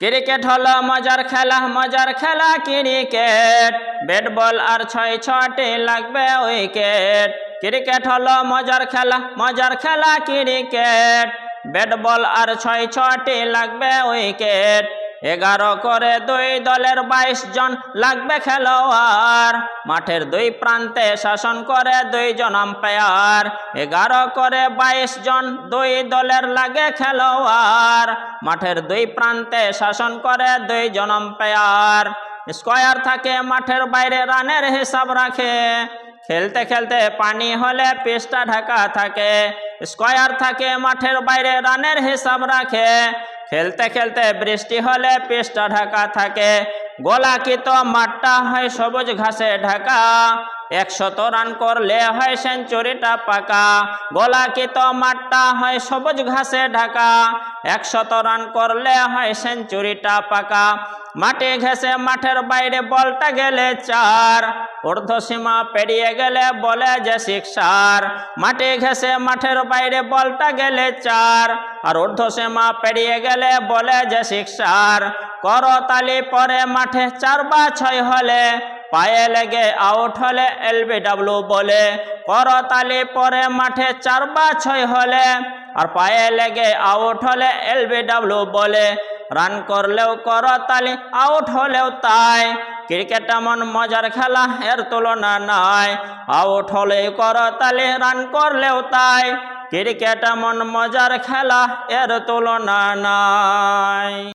Cricket হলো মজার খেলা মজার খেলা ক্রিকেট। ব্যাট বল আর ছয় ছটি লাগবে উইকেট। ক্রিকেট হলো মজার খেলা মজার খেলা ক্রিকেট। ব্যাট বল আর ছয় ছটি লাগবে উইকেট। এগারো করে দুই দলের বাইশ জন লাগবে খেলোয়াড়। মাঠের দুই প্রান্তে শাসন করে দুইজন আম্পায়ার এগারো করে বাইশ জন দুই দলের লাগে খেলোয়াড়। মাঠের দুই প্রান্তে শাসন করে দুইজন আম্পায়ার স্কোয়ার থাকে মাঠের বাইরে, রানের হিসাব রাখে। খেলতে খেলতে পানি হলে পিচটা ঢাকা থাকে। স্কোয়ার থাকে মাঠের বাইরে, রানের হিসাব রাখে। খেলতে খেলতে বৃষ্টি হলে পিচটা ঢাকা থাকে। গোলাকিত মাঠটা হয় সবুজ ঘাসে ঢাকা। একশত রান করলে হয় সেঞ্চুরিটা পাকা। গোলাকিত মাঠটা হয় সবুজ ঘাসে ঢাকা। একশত রান করলে হয় সেঞ্চুরিটা পাকা। মাটি ঘেসে মাঠের বাইরে বলটা গেলে চার। ঊর্ধ্বসীমা পেরিয়ে গেলে বলে যে শিক্ষার মাটি ঘেসে মাঠের বাইরে বলটা গেলে চার। আর ঊর্ধ্বসীমা পেরিয়ে গেলে বলে যে শিক্ষার করতালি পরে মাঠে চার বা ছয় হলে, পায়ে লেগে আউট হলে এলবিডাব্লিউ বলে করতালি পরে মাঠে চার বা ছয় হলে, আর পায়ে লেগে আউট হলে এলবিডাব্লিউ বলে রান করলেও করতালি আউট হলেও তাই। ক্রিকেট এমন মজার খেলা এর তুলনা নাই আউট হলেই করতালি রান করলেও তাই। ক্রিকেট মন মজার খেলা এর তুলনা নাই।